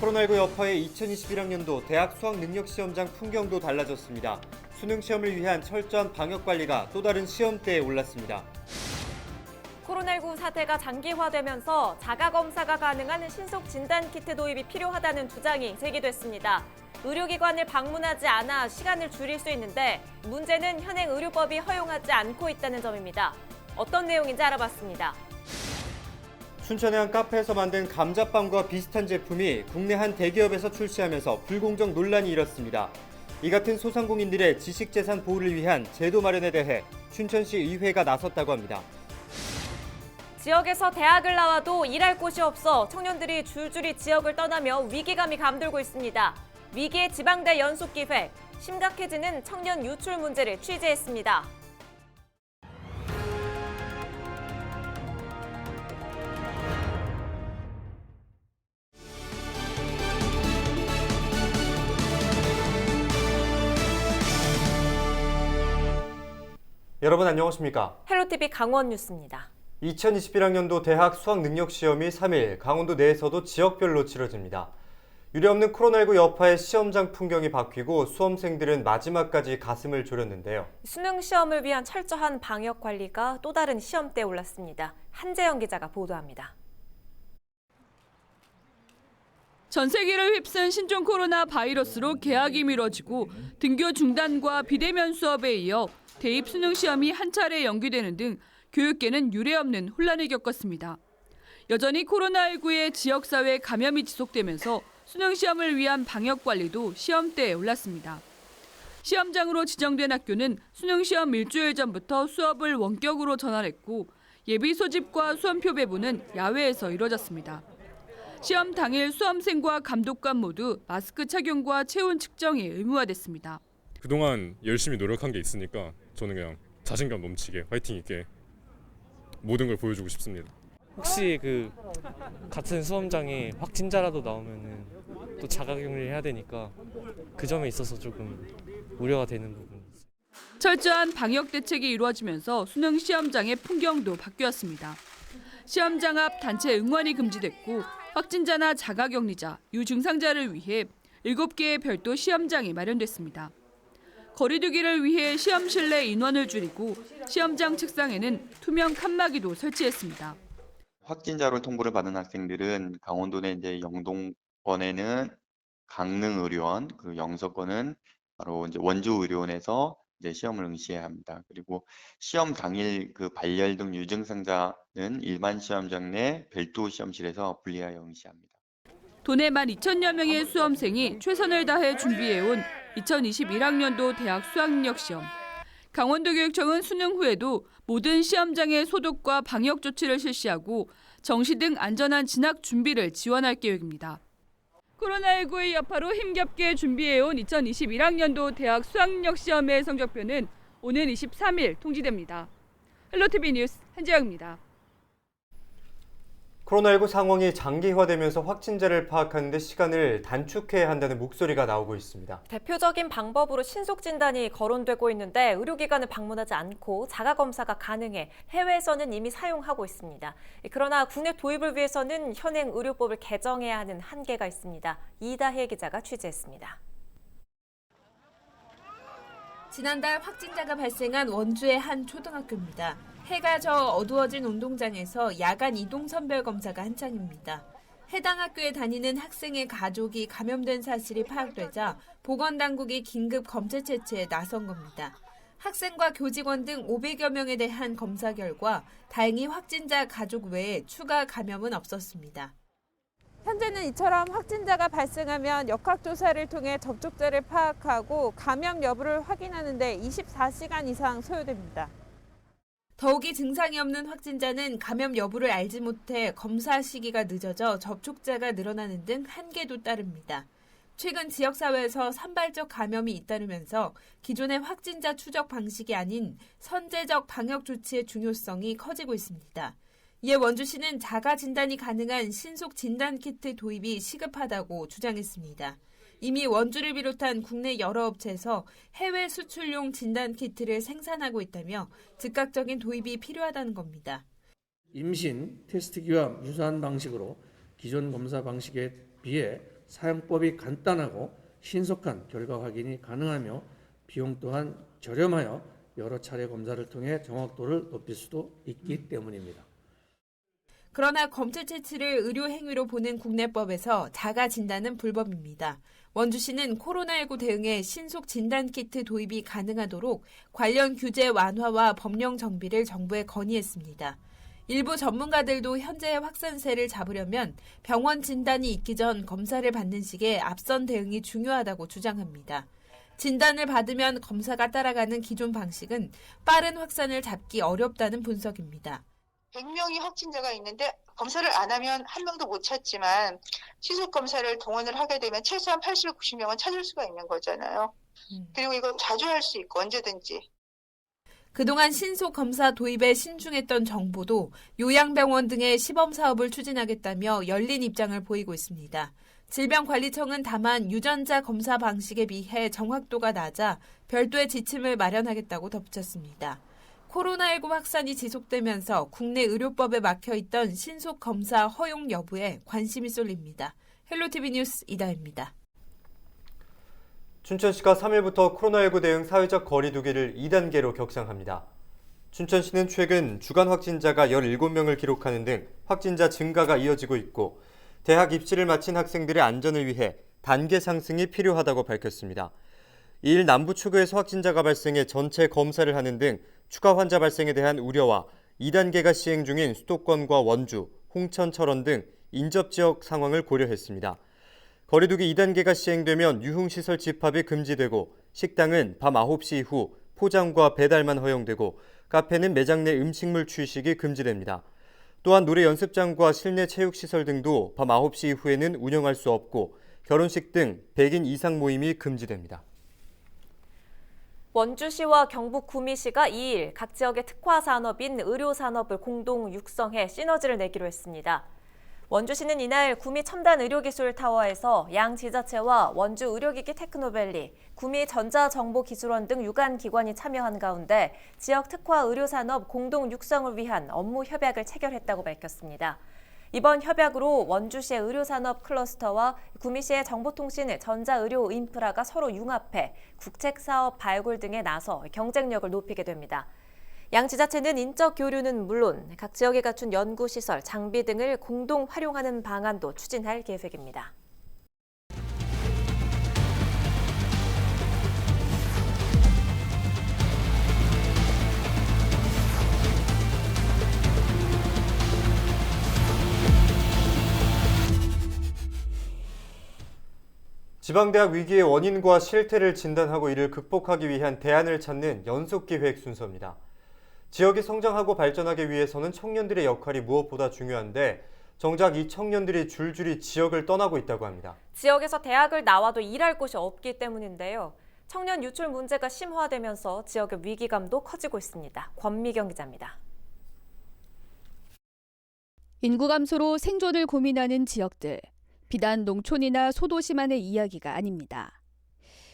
코로나19 여파의 2021학년도 대학 수학 능력 시험장 풍경도 달라졌습니다. 수능 시험을 위한 철저한 방역 관리가 또 다른 시험대에 올랐습니다. 코로나19 사태가 장기화되면서 자가 검사가 가능한 신속 진단 키트 도입이 필요하다는 주장이 제기됐습니다. 의료기관을 방문하지 않아 시간을 줄일 수 있는데 문제는 현행 의료법이 허용하지 않고 있다는 점입니다. 어떤 내용인지 알아봤습니다. 춘천의 한 카페에서 만든 감자빵과 비슷한 제품이 국내 한 대기업에서 출시하면서 불공정 논란이 일었습니다. 이 같은 소상공인들의 지식재산 보호를 위한 제도 마련에 대해 춘천시 의회가 나섰다고 합니다. 지역에서 대학을 나와도 일할 곳이 없어 청년들이 줄줄이 지역을 떠나며 위기감이 감돌고 있습니다. 위기의 지방대 연속 기획, 심각해지는 청년 유출 문제를 취재했습니다. 여러분 안녕하십니까? 헬로티비 강원 뉴스입니다. 2021학년도 대학 수학 능력 시험이 3일 강원도 내에서도 지역별로 치러집니다. 유례없는 코로나19 여파에 시험장 풍경이 바뀌고 수험생들은 마지막까지 가슴을 졸였는데요. 수능 시험을 위한 철저한 방역 관리가 또 다른 시험대에 올랐습니다. 한재영 기자가 보도합니다. 전 세계를 휩쓴 신종 코로나 바이러스로 개학이 미뤄지고 등교 중단과 비대면 수업에 이어 대입 수능 시험이 한 차례 연기되는 등 교육계는 유례없는 혼란을 겪었습니다. 여전히 코로나19의 지역사회 감염이 지속되면서 수능 시험을 위한 방역 관리도 시험대에 올랐습니다. 시험장으로 지정된 학교는 수능 시험 일주일 전부터 수업을 원격으로 전환했고 예비 소집과 수험표 배부는 야외에서 이뤄졌습니다. 시험 당일 수험생과 감독관 모두 마스크 착용과 체온 측정이 의무화됐습니다. 그동안 열심히 노력한 게 있으니까 저는 그냥 자신감 넘치게 화이팅 있게 모든 걸 보여주고 싶습니다. 혹시 그 같은 수험장에 확진자라도 나오면은 또 자가격리를 해야 되니까 그 점에 있어서 조금 우려가 되는 부분이 있어요. 철저한 방역 대책이 이루어지면서 수능 시험장의 풍경도 바뀌었습니다. 시험장 앞 단체 응원이 금지됐고 확진자나 자가격리자, 유증상자를 위해 7개의 별도 시험장이 마련됐습니다. 거리두기를 위해 시험실 내 인원을 줄이고 시험장 책상에는 투명 칸막이도 설치했습니다. 확진자로 통보를 받은 학생들은 강원도 내 이제 영동권에는 강릉의료원, 그리고 영서권은 바로 이제 원주의료원에서 이제 시험을 응시해야 합니다. 그리고 시험 당일 그 발열 등 유증 상자는 일반 시험장 내 별도 시험실에서 분리하여 응시합니다. 도내 12,000여 명의 수험생이 최선을 다해 준비해온 2021학년도 대학 수학능력 시험. 강원도교육청은 수능 후에도 모든 시험장의 소독과 방역 조치를 실시하고 정시 등 안전한 진학 준비를 지원할 계획입니다. 코로나19의 여파로 힘겹게 준비해온 2021학년도 대학 수학능력 시험의 성적표는 오는 23일 통지됩니다. 헬로티비 뉴스 한지영입니다. 코로나19 상황이 장기화되면서 확진자를 파악하는 데 시간을 단축해야 한다는 목소리가 나오고 있습니다. 대표적인 방법으로 신속 진단이 거론되고 있는데 의료기관을 방문하지 않고 자가 검사가 가능해 해외에서는 이미 사용하고 있습니다. 그러나 국내 도입을 위해서는 현행 의료법을 개정해야 하는 한계가 있습니다. 이다혜 기자가 취재했습니다. 지난달 확진자가 발생한 원주의 한 초등학교입니다. 해가 져 어두워진 운동장에서 야간 이동 선별 검사가 한창입니다. 해당 학교에 다니는 학생의 가족이 감염된 사실이 파악되자 보건당국이 긴급 검체 채취에 나선 겁니다. 학생과 교직원 등 500여 명에 대한 검사 결과 다행히 확진자 가족 외에 추가 감염은 없었습니다. 현재는 이처럼 확진자가 발생하면 역학조사를 통해 접촉자를 파악하고 감염 여부를 확인하는데 24시간 이상 소요됩니다. 더욱이 증상이 없는 확진자는 감염 여부를 알지 못해 검사 시기가 늦어져 접촉자가 늘어나는 등 한계도 따릅니다. 최근 지역사회에서 산발적 감염이 잇따르면서 기존의 확진자 추적 방식이 아닌 선제적 방역 조치의 중요성이 커지고 있습니다. 이에 원주시는 자가 진단이 가능한 신속 진단 키트 도입이 시급하다고 주장했습니다. 이미 원주를 비롯한 국내 여러 업체에서 해외 수출용 진단 키트를 생산하고 있다며 즉각적인 도입이 필요하다는 겁니다. 임신 테스트기와 유사한 방식으로 기존 검사 방식에 비해 사용법이 간단하고 신속한 결과 확인이 가능하며 비용 또한 저렴하여 여러 차례 검사를 통해 정확도를 높일 수도 있기 때문입니다. 그러나 검체 채취를 의료 행위로 보는 국내법에서 자가 진단은 불법입니다. 원주시는 코로나19 대응에 신속 진단 키트 도입이 가능하도록 관련 규제 완화와 법령 정비를 정부에 건의했습니다. 일부 전문가들도 현재의 확산세를 잡으려면 병원 진단이 있기 전 검사를 받는 식의 앞선 대응이 중요하다고 주장합니다. 진단을 받으면 검사가 따라가는 기존 방식은 빠른 확산을 잡기 어렵다는 분석입니다. 100명이 확진자가 있는데 검사를 안 하면 한 명도 못 찾지만 시속 검사를 동원을 하게 되면 최소한 80, 90명은 찾을 수가 있는 거잖아요. 그리고 이거 자주 할 수 있고 언제든지. 그동안 신속 검사 도입에 신중했던 정부도 요양병원 등의 시범 사업을 추진하겠다며 열린 입장을 보이고 있습니다. 질병관리청은 다만 유전자 검사 방식에 비해 정확도가 낮아 별도의 지침을 마련하겠다고 덧붙였습니다. 코로나19 확산이 지속되면서 국내 의료법에 막혀 있던 신속 검사 허용 여부에 관심이 쏠립니다. 헬로티비 뉴스 이다입니다. 춘천시가 3일부터 코로나19 대응 사회적 거리두기를 2단계로 격상합니다. 춘천시는 최근 주간 확진자가 17명을 기록하는 등 확진자 증가가 이어지고 있고 대학 입시를 마친 학생들의 안전을 위해 단계 상승이 필요하다고 밝혔습니다. 이일 남부 추구에서 확진자가 발생해 전체 검사를 하는 등 추가 환자 발생에 대한 우려와 2단계가 시행 중인 수도권과 원주, 홍천, 철원 등 인접 지역 상황을 고려했습니다. 거리두기 2단계가 시행되면 유흥시설 집합이 금지되고 식당은 밤 9시 이후 포장과 배달만 허용되고 카페는 매장 내 음식물 취식이 금지됩니다. 또한 노래 연습장과 실내 체육시설 등도 밤 9시 이후에는 운영할 수 없고 결혼식 등 100인 이상 모임이 금지됩니다. 원주시와 경북 구미시가 2일 각 지역의 특화 산업인 의료 산업을 공동 육성해 시너지를 내기로 했습니다. 원주시는 이날 구미 첨단 의료기술 타워에서 양 지자체와 원주 의료기기 테크노밸리, 구미 전자정보기술원 등 유관 기관이 참여한 가운데 지역 특화 의료 산업 공동 육성을 위한 업무 협약을 체결했다고 밝혔습니다. 이번 협약으로 원주시의 의료산업 클러스터와 구미시의 정보통신 전자의료 인프라가 서로 융합해 국책사업 발굴 등에 나서 경쟁력을 높이게 됩니다. 양 지자체는 인적 교류는 물론 각 지역에 갖춘 연구시설, 장비 등을 공동 활용하는 방안도 추진할 계획입니다. 지방대학 위기의 원인과 실태를 진단하고 이를 극복하기 위한 대안을 찾는 연속기획 순서입니다. 지역이 성장하고 발전하기 위해서는 청년들의 역할이 무엇보다 중요한데 정작 이 청년들이 줄줄이 지역을 떠나고 있다고 합니다. 지역에서 대학을 나와도 일할 곳이 없기 때문인데요. 청년 유출 문제가 심화되면서 지역의 위기감도 커지고 있습니다. 권미경 기자입니다. 인구 감소로 생존을 고민하는 지역들. 비단 농촌이나 소도시만의 이야기가 아닙니다.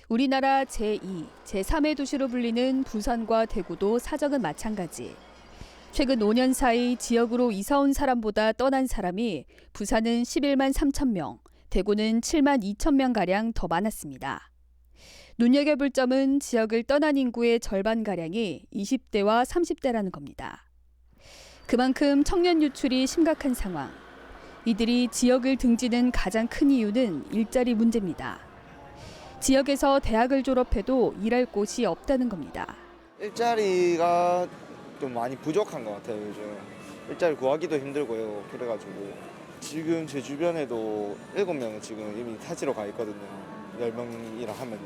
우리나라 제2, 제3의 도시로 불리는 부산과 대구도 사정은 마찬가지. 최근 5년 사이 지역으로 이사 온 사람보다 떠난 사람이 부산은 11만 3천 명, 대구는 7만 2천 명 가량 더 많았습니다. 눈여겨볼 점은 지역을 떠난 인구의 절반 가량이 20대와 30대라는 겁니다. 그만큼 청년 유출이 심각한 상황. 이들이 지역을 등지는 가장 큰 이유는 일자리 문제입니다. 지역에서 대학을 졸업해도 일할 곳이 없다는 겁니다. 일자리가 좀 많이 부족한 것 같아요 요즘 일자리 구하기도 힘들고요 그래가지고 지금 제 주변에도 7명은 지금 이미 타지로 가 있거든요 10명이라 하면은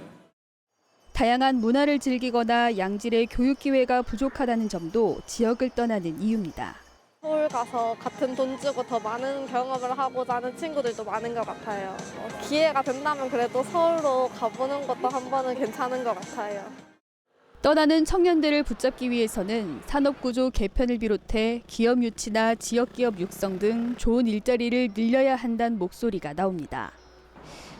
다양한 문화를 즐기거나 양질의 교육 기회가 부족하다는 점도 지역을 떠나는 이유입니다. 서울 가서 같은 돈 주고 더 많은 경험을 하고자 하는 친구들도 많은 것 같아요. 어, 기회가 된다면 그래도 서울로 가보는 것도 한 번은 괜찮은 것 같아요. 떠나는 청년들을 붙잡기 위해서는 산업구조 개편을 비롯해 기업 유치나 지역기업 육성 등 좋은 일자리를 늘려야 한다는 목소리가 나옵니다.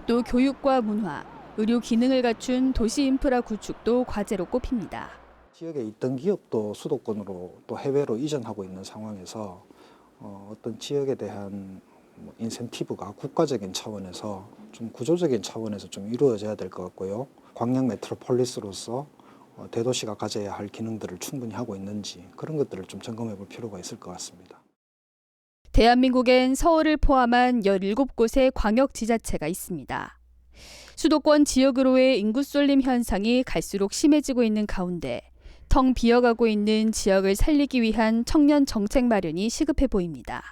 또 교육과 문화, 의료 기능을 갖춘 도시 인프라 구축도 과제로 꼽힙니다. 지역에 있던 기업도 수도권으로 또 해외로 이전하고 있는 상황에서 어, 어떤 지역에 대한 뭐 인센티브가 국가적인 차원에서 좀 구조적인 차원에서 좀 이루어져야 될 것 같고요. 광양 메트로폴리스로서 어, 대도시가 가져야 할 기능들을 충분히 하고 있는지 그런 것들을 좀 점검해 볼 필요가 있을 것 같습니다. 대한민국엔 서울을 포함한 17곳의 광역 지자체가 있습니다. 수도권 지역으로의 인구 쏠림 현상이 갈수록 심해지고 있는 가운데 텅 비어가고 있는 지역을 살리기 위한 청년 정책 마련이 시급해 보입니다.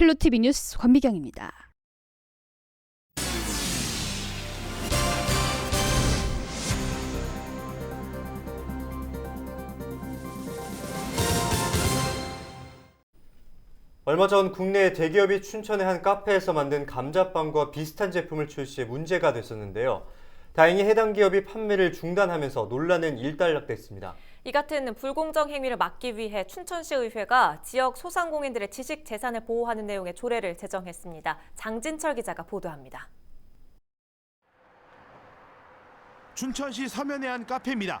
헬로티비 뉴스 권미경입니다. 얼마 전 국내 대기업이 춘천의 한 카페에서 만든 감자빵과 비슷한 제품을 출시해 문제가 됐었는데요. 다행히 해당 기업이 판매를 중단하면서 논란은 일단락됐습니다. 이 같은 불공정 행위를 막기 위해 춘천시 의회가 지역 소상공인들의 지식 재산을 보호하는 내용의 조례를 제정했습니다. 장진철 기자가 보도합니다. 춘천시 서면의 한 카페입니다.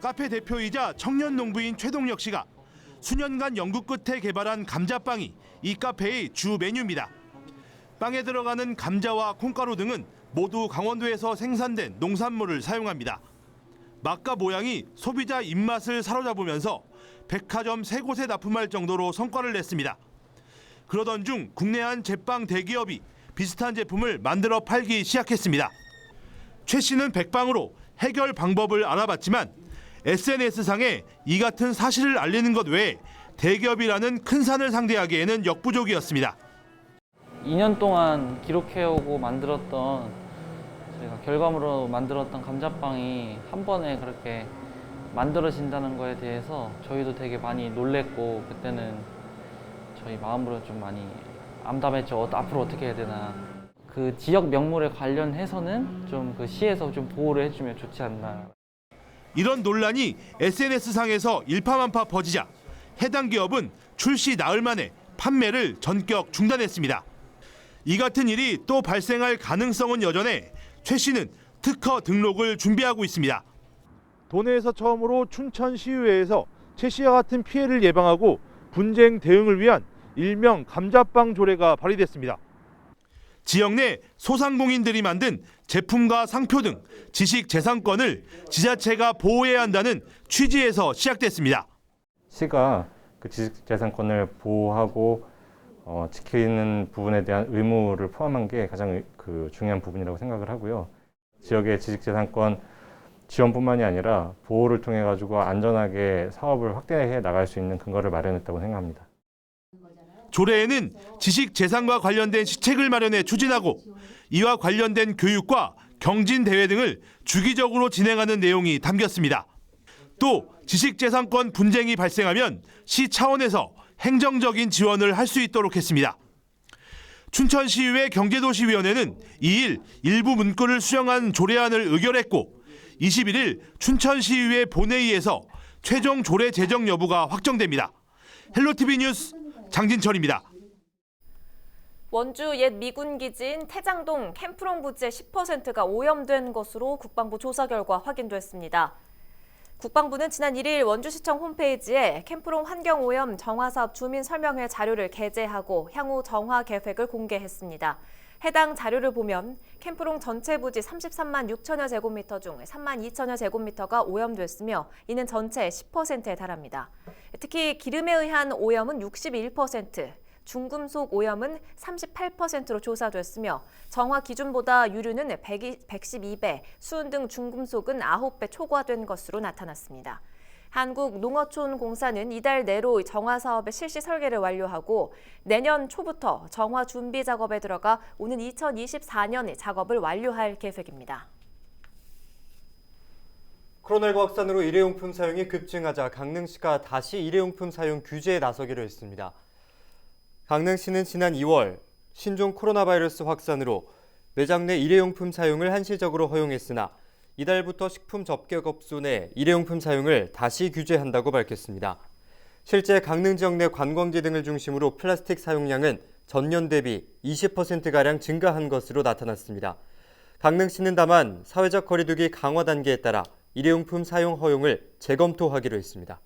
카페 대표이자 청년 농부인 최동혁 씨가 수년간 연구 끝에 개발한 감자빵이 이 카페의 주 메뉴입니다. 빵에 들어가는 감자와 콩가루 등은 모두 강원도에서 생산된 농산물을 사용합니다. 맛과 모양이 소비자 입맛을 사로잡으면서 백화점 세 곳에 납품할 정도로 성과를 냈습니다. 그러던 중 국내 한 제빵 대기업이 비슷한 제품을 만들어 팔기 시작했습니다. 최 씨는 백방으로 해결 방법을 알아봤지만 SNS상에 이 같은 사실을 알리는 것 외에 대기업이라는 큰 산을 상대하기에는 역부족이었습니다. 2년 동안 기록해오고 만들었던 저희가 결과물로 만들었던 감자빵이 한 번에 그렇게 만들어진다는 거에 대해서 저희도 되게 많이 놀랬고 그때는 저희 마음으로 좀 많이 암담했죠. 어, 앞으로 어떻게 해야 되나. 그 지역 명물에 관련해서는 좀 그 시에서 좀 보호를 해주면 좋지 않나. 이런 논란이 SNS상에서 일파만파 퍼지자 해당 기업은 출시 나흘 만에 판매를 전격 중단했습니다. 이 같은 일이 또 발생할 가능성은 여전해 최 씨는 특허 등록을 준비하고 있습니다. 도내에서 처음으로 춘천시의회에서 최 씨와 같은 피해를 예방하고 분쟁 대응을 위한 일명 감자빵 조례가 발의됐습니다. 지역 내 소상공인들이 만든 제품과 상표 등 지식 재산권을 지자체가 보호해야 한다는 취지에서 시작됐습니다. 시가 그 지식 재산권을 보호하고 어, 지키는 부분에 대한 의무를 포함한 게 가장 의- 그 중요한 부분이라고 생각을 하고요. 지역의 지식재산권 지원뿐만이 아니라 보호를 통해 가지고 안전하게 사업을 확대해 나갈 수 있는 근거를 마련했다고 생각합니다. 조례에는 지식 재산과 관련된 시책을 마련해 추진하고 이와 관련된 교육과 경진 대회 등을 주기적으로 진행하는 내용이 담겼습니다. 또 지식 재산권 분쟁이 발생하면 시 차원에서 행정적인 지원을 할 수 있도록 했습니다. 춘천시의회 경제도시위원회는 2일 일부 문구를 수정한 조례안을 의결했고 21일 춘천시의회 본회의에서 최종 조례 제정 여부가 확정됩니다. 헬로티비 뉴스 장진철입니다. 원주 옛 미군 기지인 태장동 캠프롱 부지의 10%가 오염된 것으로 국방부 조사 결과 확인됐습니다. 국방부는 지난 1일 원주시청 홈페이지에 캠프롱 환경오염 정화사업 주민 설명회 자료를 게재하고 향후 정화 계획을 공개했습니다. 해당 자료를 보면 캠프롱 전체 부지 33만 6천여 제곱미터 중 3만 2천여 제곱미터가 오염됐으며 이는 전체의 10%에 달합니다. 특히 기름에 의한 오염은 61%, 중금속 오염은 38%로 조사됐으며 정화 기준보다 유류는 112배, 수은 등 중금속은 9배 초과된 것으로 나타났습니다. 한국농어촌공사는 이달 내로 정화 사업의 실시 설계를 완료하고 내년 초부터 정화 준비 작업에 들어가 오는 2024년 작업을 완료할 계획입니다. 코로나19 확산으로 일회용품 사용이 급증하자 강릉시가 다시 일회용품 사용 규제에 나서기로 했습니다. 강릉시는 지난 2월 신종 코로나 바이러스 확산으로 매장 내 일회용품 사용을 한시적으로 허용했으나 이달부터 식품 접객업소 내 일회용품 사용을 다시 규제한다고 밝혔습니다. 실제 강릉 지역 내 관광지 등을 중심으로 플라스틱 사용량은 전년 대비 20%가량 증가한 것으로 나타났습니다. 강릉시는 다만 사회적 거리두기 강화 단계에 따라 일회용품 사용 허용을 재검토하기로 했습니다.